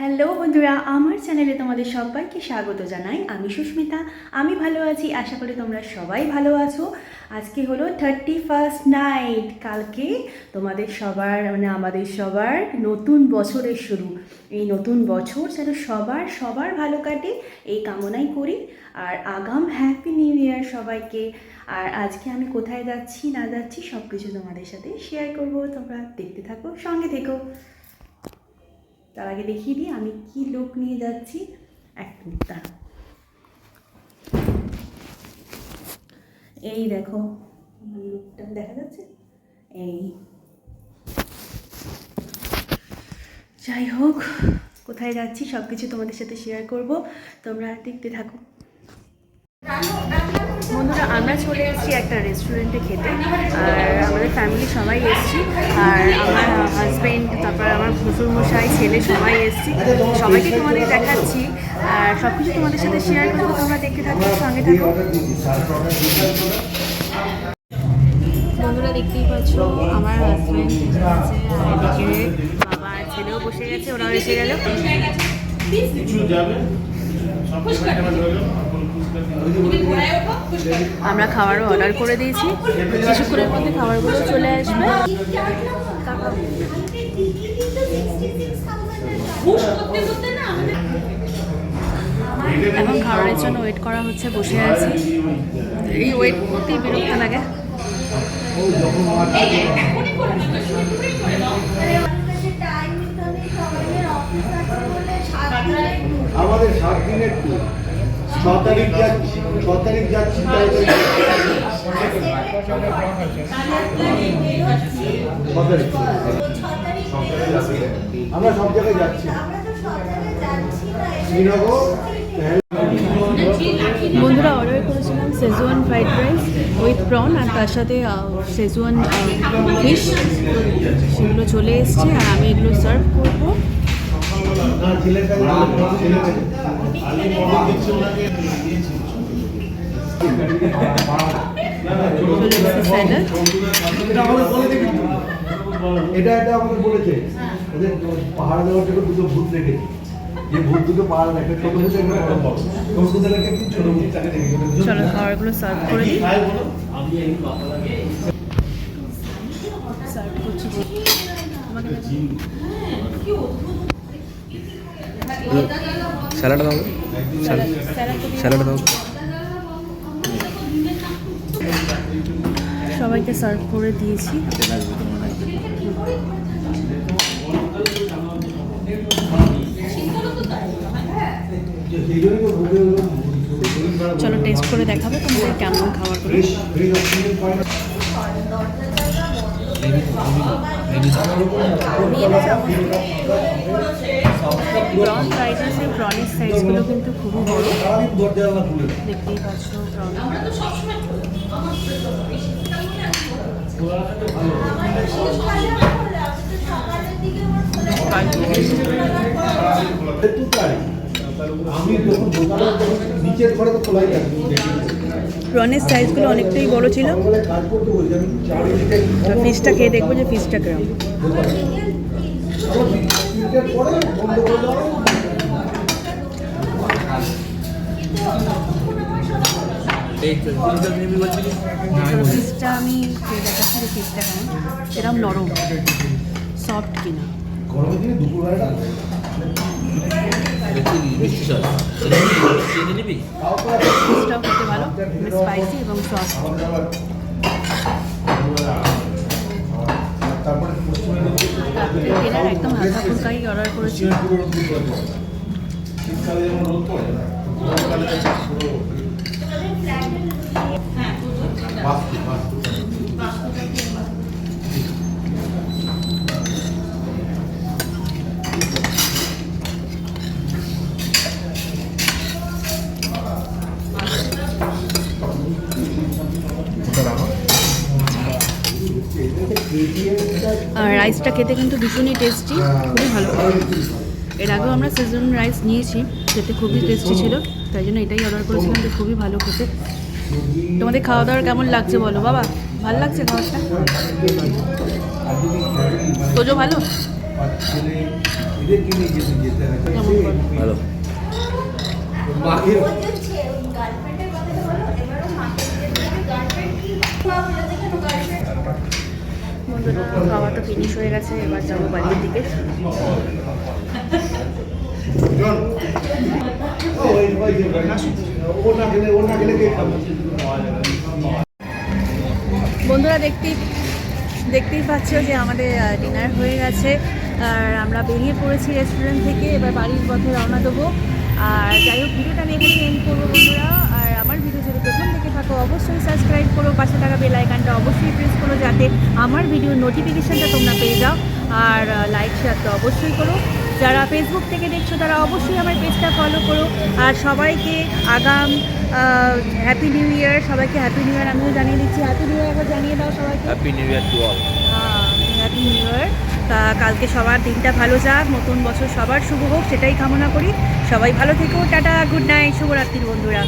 Hello বন্ধুরা, আমার চ্যানেলে তোমাদের সবাইকে স্বাগত জানাই। আমি সুস্মিতা, আমি ভালো আছি, আশা করি তোমরা সবাই ভালো আছো। আজকে হলো থার্টি ফার্স্ট নাইট কালকে তোমাদের সবার মানে আমাদের সবার নতুন বছরের শুরু। এই নতুন বছর যেন সবার সবার ভালো কাটে, এই কামনাই করি। আর আগাম হ্যাপি নিউ ইয়ার সবাইকে। আর আজকে আমি কোথায় যাচ্ছি, না যাচ্ছি সব কিছু তোমাদের সাথে শেয়ার করব। তোমরা দেখতে থাকো, সঙ্গে থেকো। তার আগে দেখিয়ে দিই, আমি কি লোক নিয়ে যাচ্ছি। এক মিনিট এই দেখো লুকটা দেখা যাচ্ছে? এই। যাই হোক, কোথায় যাচ্ছি সব কিছু তোমাদের সাথে শেয়ার করব, তোমরা দেখতে থাকো। বন্ধুরা, আমরা চলে এসেছি একটা রেস্টুরেন্টে খেতে। আর আমাদের ফ্যামিলি সবাই এসেছি। আর আমার হাজব্যান্ড তারপর আমার শ্বশুরমশাই, ছেলে সবাই এসেছি। সবাইকে তোমাদের দেখাচ্ছি। আর সব কিছু তোমাদের সাথে শেয়ার করব। তোমরা দেখতে থাকো, সঙ্গে থাকো। বন্ধুরা, দেখতেই পাচ্ছ, আমার হাজব্যান্ড আছে আর এদিকে বাবা আর ছেলেও বসে গেছে, ওরাও এসে গেল। কিছু যাবে? আমরা খাবারও অর্ডার করে দিয়েছি। কিছুক্ষণের মধ্যে খাবারগুলো চলে আসবে। এখন খাবারের জন্য ওয়েট করা হচ্ছে, বসে আছি। এই ওয়েট করতেই বিরক্ত লাগে। আমাদের সাত দিনের ট্যুর আমরা সব জায়গায় বন্ধুরা অর্ডার করেছিলাম Szechuan fried rice with prawn আর তার সাথে সেজুয়ান ফিশ সেগুলো চলে এসছে আর আমি এগুলো সার্ভ করব। না ছেলের কাছে ছেলের কাছে স্যালাড এটা দেখি এটা এটা আমাদের বলেছে। ওদের পাহাড় দেওয়ার জন্য দুটো ভূত রেখেছে যে ভূত দুটো পাহাড় দেখে ছোট ভূত একটা বড় ছোট ভূত রেখে ছোট ভূত তাকে দেখে চলো খাবারগুলো সার্ভ করে দিই সার্ভ করছি তোমাকে স্যালাড দাও। স্যালাড দাও। সবাইকে সার্ভ করে দিয়েছি। চলো টেস্ট করে দেখাবো তোমাদের কেমন খাবারগুলো ফ্রেশ প্রন ফ্রাইড রাইসের প্রনের সাইজগুলো কিন্তু খুবই বড়। দেখতেই পাচ্ছ প্রন প্রনের সাইজগুলো অনেকটাই বড় ছিল। ফিশটা খেয়ে দেখব যে ফিশটা কেমন তিনটের পরে বন্ধ করে দেওয়া হয়। আমি দেখাচ্ছি যে ফিশটা কেমন? এরকম নরম। সফট কিনা। গরমের দিনে খেতে ভালো স্পাইসি এবং সস তারপরে একদম হালকা ফুলকাই অর্ডার করেছি পুরো রাইসটা খেতে কিন্তু ভীষণই টেস্টি খুবই ভালো এর আগেও আমরা সিজন রাইস নিয়েছি, খেতে খুবই টেস্টি ছিল, তাই জন্য এটাই অর্ডার করেছিলাম যে খুবই ভালো খেতে। তোমাদের খাওয়া দাওয়ার কেমন লাগছে বলো, বাবা? ভালো লাগছে খাবারটা তোজো ভালো? ভালো। মাকে বন্ধুরা খাওয়া তো ফিনিশ হয়ে গেছে এবার যাব বাড়ির দিকে। বন্ধুরা দেখতেই দেখতেই পাচ্ছ যে আমাদের ডিনার হয়ে গেছে। আর আমরা বেরিয়ে পড়েছি রেস্টুরেন্ট থেকে এবার বাড়ির পথে রওনা দেবো। আর যাই হোক ভিডিওটা আমি এখানে এন্ড করব বন্ধুরা। আর যদি প্রথম থেকে থাকো অবশ্যই সাবস্ক্রাইব করো পাশে থাকা বেল আইকনটা অবশ্যই প্রেস করো যাতে আমার ভিডিওর নোটিফিকেশানটা তোমরা পেয়ে যাও। আর লাইক শেয়ার তো অবশ্যই করো। যারা ফেসবুক থেকে দেখছ তারা অবশ্যই আমার পেজটা ফলো করো। আর সবাইকে আগাম হ্যাপি নিউ ইয়ার সবাইকে হ্যাপি নিউ ইয়ার আমিও জানিয়ে দিচ্ছি হ্যাপি নিউ ইয়ার একবার জানিয়ে দাও সবাইকে। Happy new year to all happy new year তা কালকে সবার দিনটা ভালো যাক নতুন বছর সবার শুভ হোক সেটাই কামনা করি। সবাই ভালো থেকো টাটা গুড নাইট শুভরাত্রির বন্ধুরা।